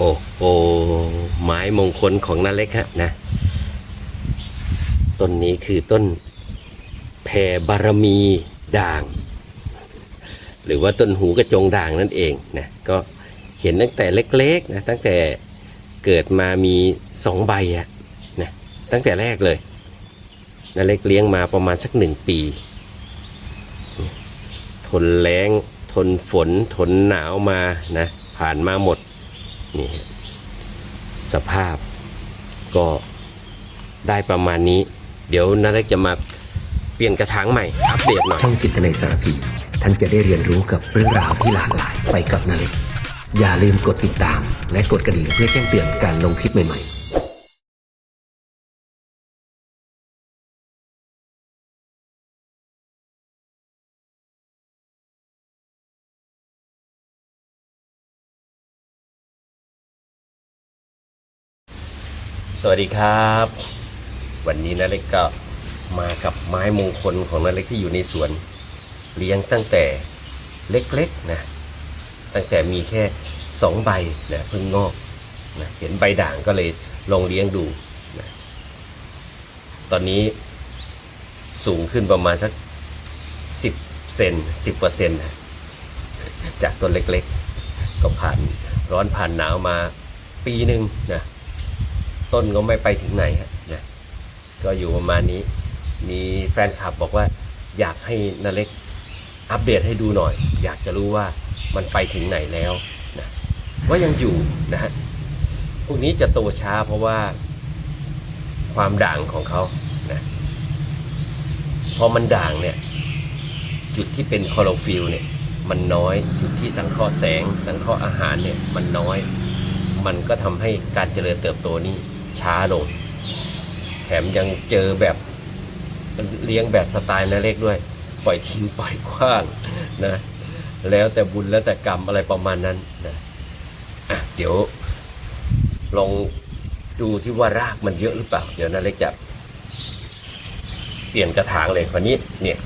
โอ้โหไม้มงคลของนาเล็กฮะนะต้นนี้คือต้นแผ่บารมีด่าง หรือว่าต้นหูกระจงด่างนั่นเองนะก็เห็นตั้งแต่เล็กๆนะตั้งแต่เกิดมามีสองใบอะนะตั้งแต่แรกเลยนาเล็กเลี้ยงมาประมาณสักหนึ่งปี ทนแรงทนฝนทนหนาวมานะผ่านมาหมด นี่สภาพก็ได้ประมาณนี้ เดี๋ยวนาเล็กจะมาเปลี่ยนกระถางใหม่ อัปเดตหน่อยช่องจิตในสารพีท่านจะได้เรียนรู้กับเรื่องราวที่หลากหลายไปกับนาเล็กอย่าลืมกดติดตาม และกดกระดิ่งเพื่อแจ้งเตือนการลงคลิปใหม่ๆ สวัสดีครับ วันนี้นาเล็กก็มากับไม้มงคลของนาเล็กที่อยู่ในสวน เลี้ยงตั้งแต่เล็กๆนะตั้งแต่มีแค่สองใบนะเพิ่งงอกนะเห็นใบด่างก็เลยลองเลี้ยงดูนะตอนนี้สูงขึ้นประมาณสักสิบเซนสิบเปอร์เซ็นต์จากต้นเล็กๆ ก็ผ่านร้อนผ่านหนาวมาปีหนึ่งนะ ต้นก็ไม่ไปถึงไหนฮะนะก็อยู่ประมาณนี้ มีแฟนคลับบอกว่า อยากให้นาเล็กอัปเดตให้ดูหน่อย อยากจะรู้ว่ามันไปถึงไหนแล้วนะว่ายังอยู่นะฮะพวกนี้จะโตช้าเพราะว่า ความด่างของเขานะพอมันด่างเนี่ย จุดที่เป็นคลอโรฟิลล์เนี่ย มันน้อยจุดที่สังเคราะห์แสง สังเคราะห์อาหารเนี่ย มันน้อย มันก็ทำให้การเจริญเติบโตนี้ ช้าลง แถมยังเจอแบบเลี้ยงแบบสไตล์นาเล็กด้วย ปล่อยทิ้งปล่อยกว้างนะแล้วแต่บุญแล้วแต่กรรมอะไรประมาณนั้นนะอะเดี๋ยวลองดูซิว่ารากมันเยอะหรือเปล่า เดี๋ยวนาเล็กจะเปลี่ยนกระถางเลยคราวนี้เนี่ย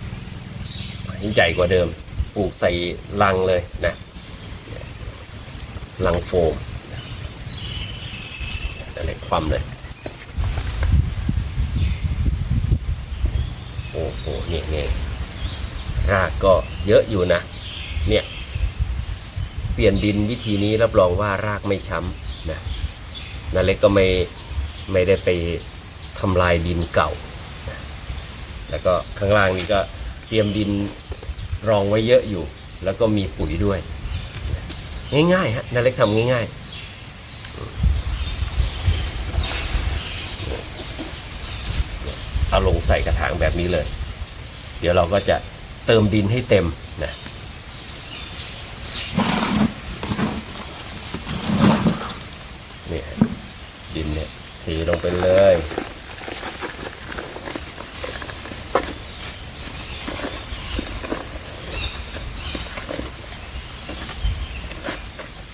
ใหญ่กว่าเดิมปลูกใส่ลังเลยนะลังโฟม อะไรความเลย โอ้โหเนี่ยเนี่ยรากก็เยอะอยู่นะ เนี่ย เปลี่ยนดินวิธีนี้รับรองว่ารากไม่ช้ำนะนาเล็กก็ไม่ไม่ได้ไปทำลายดินเก่า แล้วก็ข้างล่างนี่ก็เตรียมดินรองไว้เยอะอยู่ แล้วก็มีปุ๋ยด้วย ง่ายๆฮะนาเล็กทำง่าย ๆ เอาลงใส่กระถางแบบนี้เลย เดี๋ยวเราก็จะเติมดินให้เต็มนะนี่ดินเนี่ยเทีลงไปเลย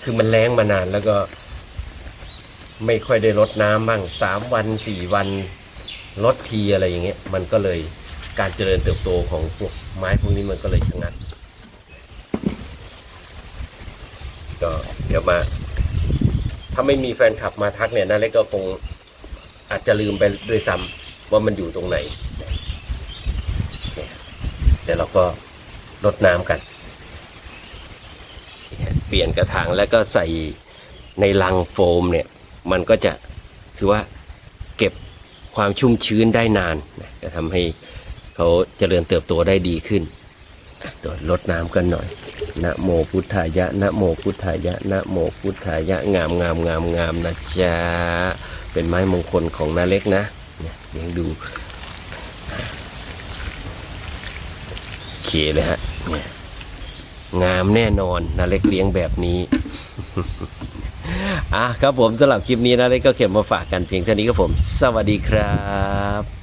คือมันแรงมานานแล้วก็ ไม่ค่อยได้รดน้ำบ้างสามวันสี่วัน ลดทีอะไรอย่างเงี้ยมันก็เลยการเจริญเติบโตของพวกไม้พวกนี้มันก็เลยชะงักก็เดี๋ยวมา ถ้าไม่มีแฟนคลับมาทักเนี่ยนาเล็กก็คงอาจจะลืมไปด้วยซ้ำว่ามันอยู่ตรงไหนเดี๋ยวเราก็ลดน้ำกัน เปลี่ยนกระถางแล้วก็ใส่ในลังโฟมเนี่ย มันก็จะถือว่าเก็บ ความชุ่มชื้นได้นานนะจะทำให้เขาเจริญเติบโตได้ดีขึ้นอะเดี๋ยลดน้ำกันหน่อยนะโมพุทธายะนะโมพุทธายะนะโมพุทธายะงามงามงามงามนะจ๊ะเป็นไม้มงคลของนาเล็กนะเนี่ยเลี้ยงดูเคเลยฮะเนี่ยงามแน่นอนนาเล็กเลี้ยงแบบนี้ อะครับผมสำหรับคลิปนี้นะเล็กก็เก็บมาฝากกันเพียงเท่านี้ครับผม สวัสดีครับ